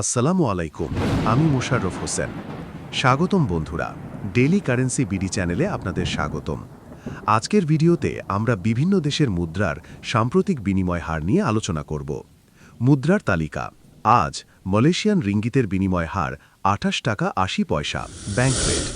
আসসালামু আলাইকুম, আমি মোশাররফ হোসেন। স্বাগতম বন্ধুরা ডেলি কারেন্সি বিডি চ্যানেলে আপনাদের স্বাগতম। আজকের ভিডিওতে আমরা বিভিন্ন দেশের মুদ্রার সাম্প্রতিক বিনিময় হার নিয়ে আলোচনা করব। মুদ্রার তালিকা, আজ মালয়েশিয়ান রিঙ্গিতের বিনিময় হার আঠাশ টাকা আশি পয়সা, ব্যাংক রেট,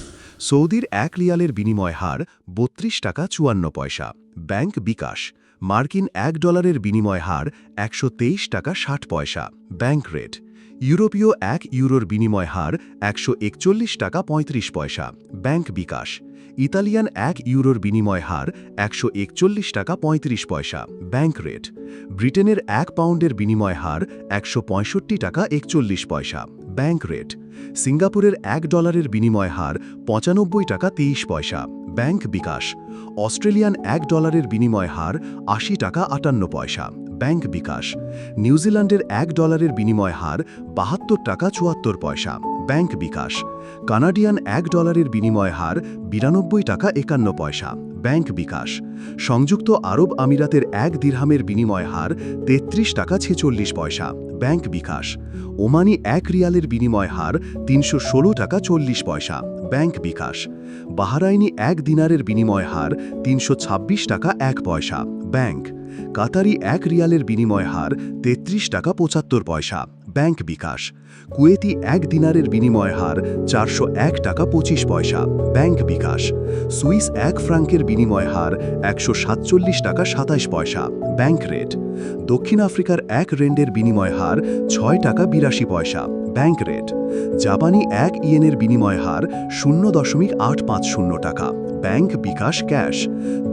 সৌদির এক রিয়ালের বিনিময় হার বত্রিশ টাকা চুয়ান্ন পয়সা, ব্যাংক বিকাশ, মার্কিন এক ডলারের বিনিময় হার একশো তেইশ টাকা ষাট পয়সা, ব্যাংক রেট ইউরোপীয় এক ইউরোর বিনিময় হার একশো একচল্লিশ টাকা ৩৫ পয়সা। ব্যাংক বিকাশ। ইতালিয়ান এক ইউরোর বিনিময় হার একশো একচল্লিশ টাকা ৩৫ পয়সা। Bank rate. ব্রিটেনের এক পাউন্ডের বিনিময় হার একশো পঁয়ষট্টি টাকা একচল্লিশ পয়সা। Bank rate. সিঙ্গাপুরের এক ডলারের বিনিময় হার পঁচানব্বই টাকা তেইশ পয়সা। ব্যাংক বিকাশ। অস্ট্রেলিয়ান এক ডলারের বিনিময় হার আশি টাকা আটান্ন পয়সা। ব্যাংক বিকাশ। নিউজিল্যান্ডের এক ডলারের বিনিময় হার বাহাত্তর টাকা চুয়াত্তর পয়সা। ব্যাংক বিকাশ। কানাডিয়ান এক ডলারের বিনিময় হার বিরানব্বই টাকা একান্ন পয়সা। ব্যাংক বিকাশ। সংযুক্ত আরব আমিরাতের এক দিরহামের বিনিময় হার তেত্রিশ টাকা ছেচল্লিশ পয়সা। ব্যাংক বিকাশ। ওমানি এক রিয়ালের বিনিময় হার তিনশো ষোলো টাকা চল্লিশ পয়সা। ব্যাংক বিকাশ। বাহারাইনি এক দিনারের বিনিময় হার তিনশো ছাব্বিশ টাকা এক পয়সা। ব্যাংক। কাতারি এক রিয়ালের বিনিময় হার তেত্রিশ টাকা পঁচাত্তর পয়সা, ব্যাংক বিকাশ। কুয়েতি এক দিনারের বিনিময় হার চারশো এক টাকা পঁচিশ পয়সা, ব্যাংক বিকাশ। সুইস এক ফ্রাঙ্কের বিনিময় হার একশো সাতচল্লিশ টাকা সাতাশ পয়সা, ব্যাংক রেট। দক্ষিণ আফ্রিকার এক রেন্ডের বিনিময় হার ছয় টাকা বিরাশি পয়সা, ব্যাংক রেট। জাপানি এক ইয়েনের বিনিময় হার শূন্য দশমিক আট পাঁচ শূন্য টাকা, ব্যাংক বিকাশ ক্যাশ।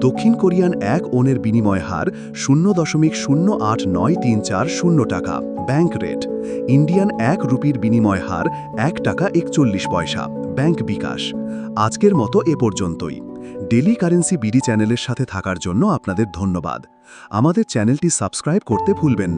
দক্ষিণ কোরিয়ান এক ওনের বিনিময় হার শূন্য দশমিক শূন্য আট নয় তিন চার শূন্য টাকা, ব্যাংক রেট। ইন্ডিয়ান এক রুপির বিনিময় হার এক টাকা একচল্লিশ পয়সা, ব্যাংক বিকাশ। আজকের মতো এ পর্যন্তই। ডেলি কারেন্সি বিডি চ্যানেলের সাথে থাকার জন্য আপনাদের ধন্যবাদ। আমাদের চ্যানেলটি সাবস্ক্রাইব করতে ভুলবেন না।